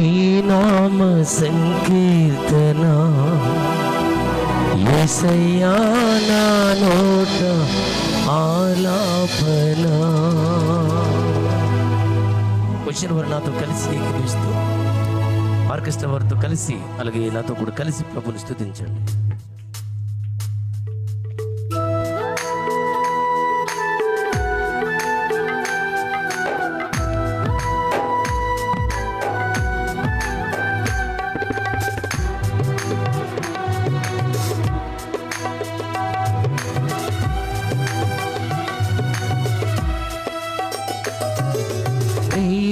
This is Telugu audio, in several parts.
నీ నామ సంకీర్తన. ఎసయ్యా నా నోట ఆలాపన. వచ్చిన వారు నాతో కలిసి ఏకీభవిస్తూ ఆర్కెస్ట్రా వారితో కలిసి అలాగే నాతో కూడా కలిసి ప్రభుని స్థుతించండి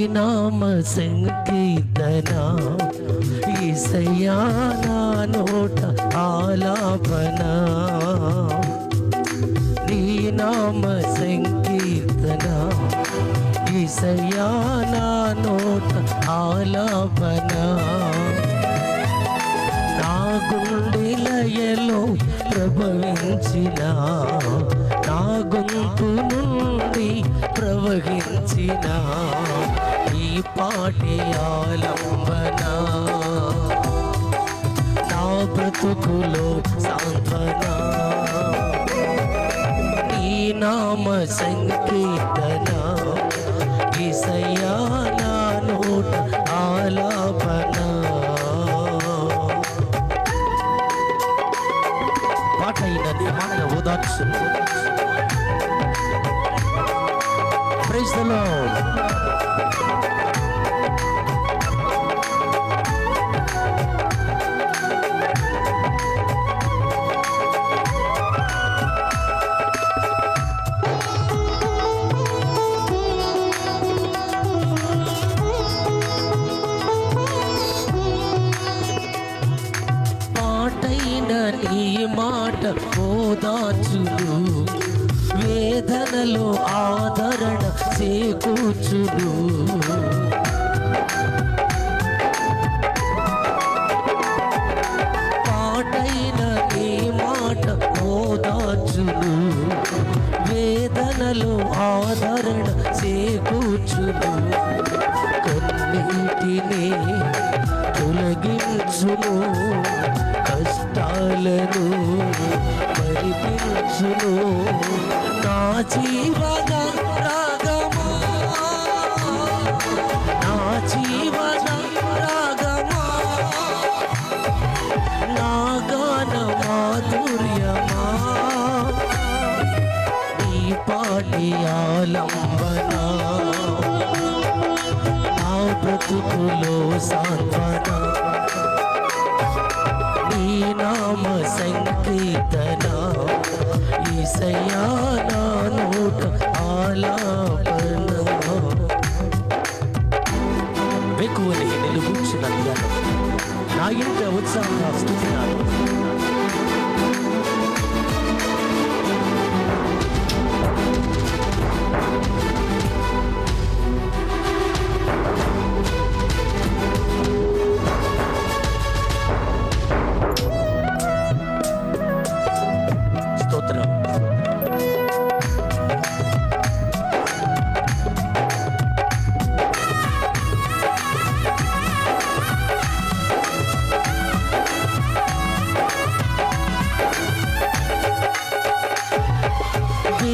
నీ నామ సంకీర్తన. ఈసయ్యా నా నోట ఆలాపన. నీ నామ సంకీర్తన. ఈసయ్యా నా నోట ఆలాపన. నా గుండె లయలో ప్రభవించిన. నా గొంతు నుండి ప్రవహించిన. ఈ పాటి ఆలంబన? నా బ్రతుకులో సాంత్వన? ఈ నామ సంకీర్తన? ఈసయ్యా నా నోట ఆలాపన? పాట అయినది మాట ఓదార్చు ప్రైజ్ ద లార్డ్ పాటైన నీ మాట ఓదాచును వేదనలో ఆదరణ చేకూర్చును పాటైన నీ మాట ఓదాచును వేదనలో ఆదరణ చేకూర్చును కన్నీటిని తొలగించును కష్టాలను పరిపించును. నా జీవన రాగమా? నా జీవన రాగమా? నా గాన మాధుర్యమా? ఈ పాటి ఆలంబన? నా బ్రతుకులో సాంత్వన? ఈసయ్యా నా నోట ఆలాపన వెకువని నిలుగుచ్చిన ధ్యానం నా ఇంట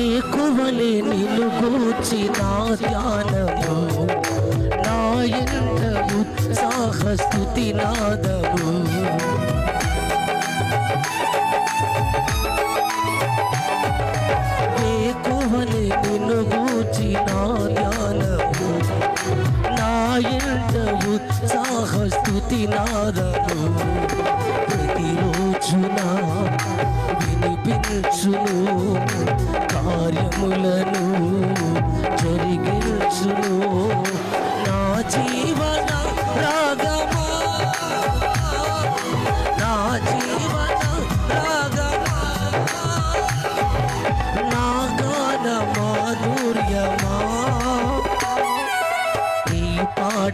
కువలి నిలుగూచి నా ధ్యానము. నా ఎంత ఉత్సాహ స్థుతి నాదము కువలి నిలుగూచి నా ధ్యానము. నా ఎంత ఉత్సాహ స్థుతి నాదము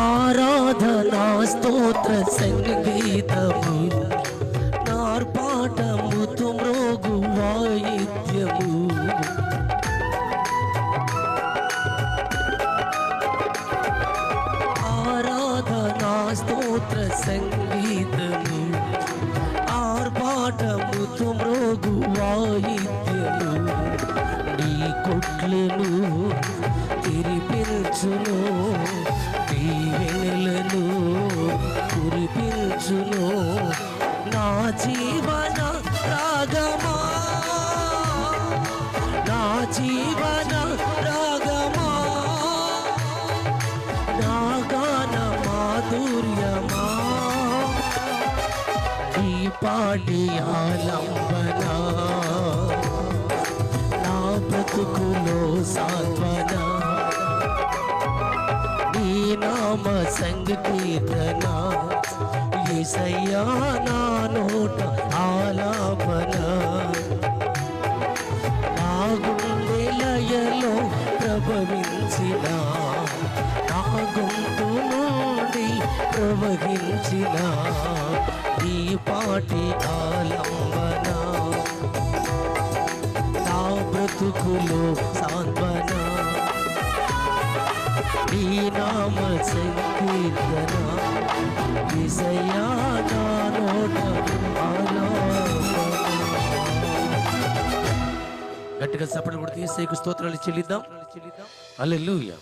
ఆరాధనా స్తోత్ర సంగీతము నార్పాటము తుమ్రోగు వాయిద్యము. ఆరాధనా స్తోత్ర సంగీతము ఆర్పాటము తుమ్రోగు వాయిద్యము. నీ కొట్లను తిరిపించును. రోజులో నా జీవన రాగమా? నా జీవన రాగమా? నా గాన మాధుర్యమా? ఈ పాటి ఆలంబన నా బ్రతుకులో సాత్వన. నీ నామ సంగీతన ఏసయ్యా నా నోట ఆలాపన. నా గుండె లయలో ప్రభవించిన నా గొంతు నుండి ప్రవహించిన ఈ పాటి ఆలంబన. నా బ్రతుకులో సాంత్వన. నీ నామ సంకీర్తన. నా నోట. గట్టిగా చప్పట్లు కొడితే ఏసైకు స్తోత్రాలు చెల్లిద్దాం. హల్లెలూయా.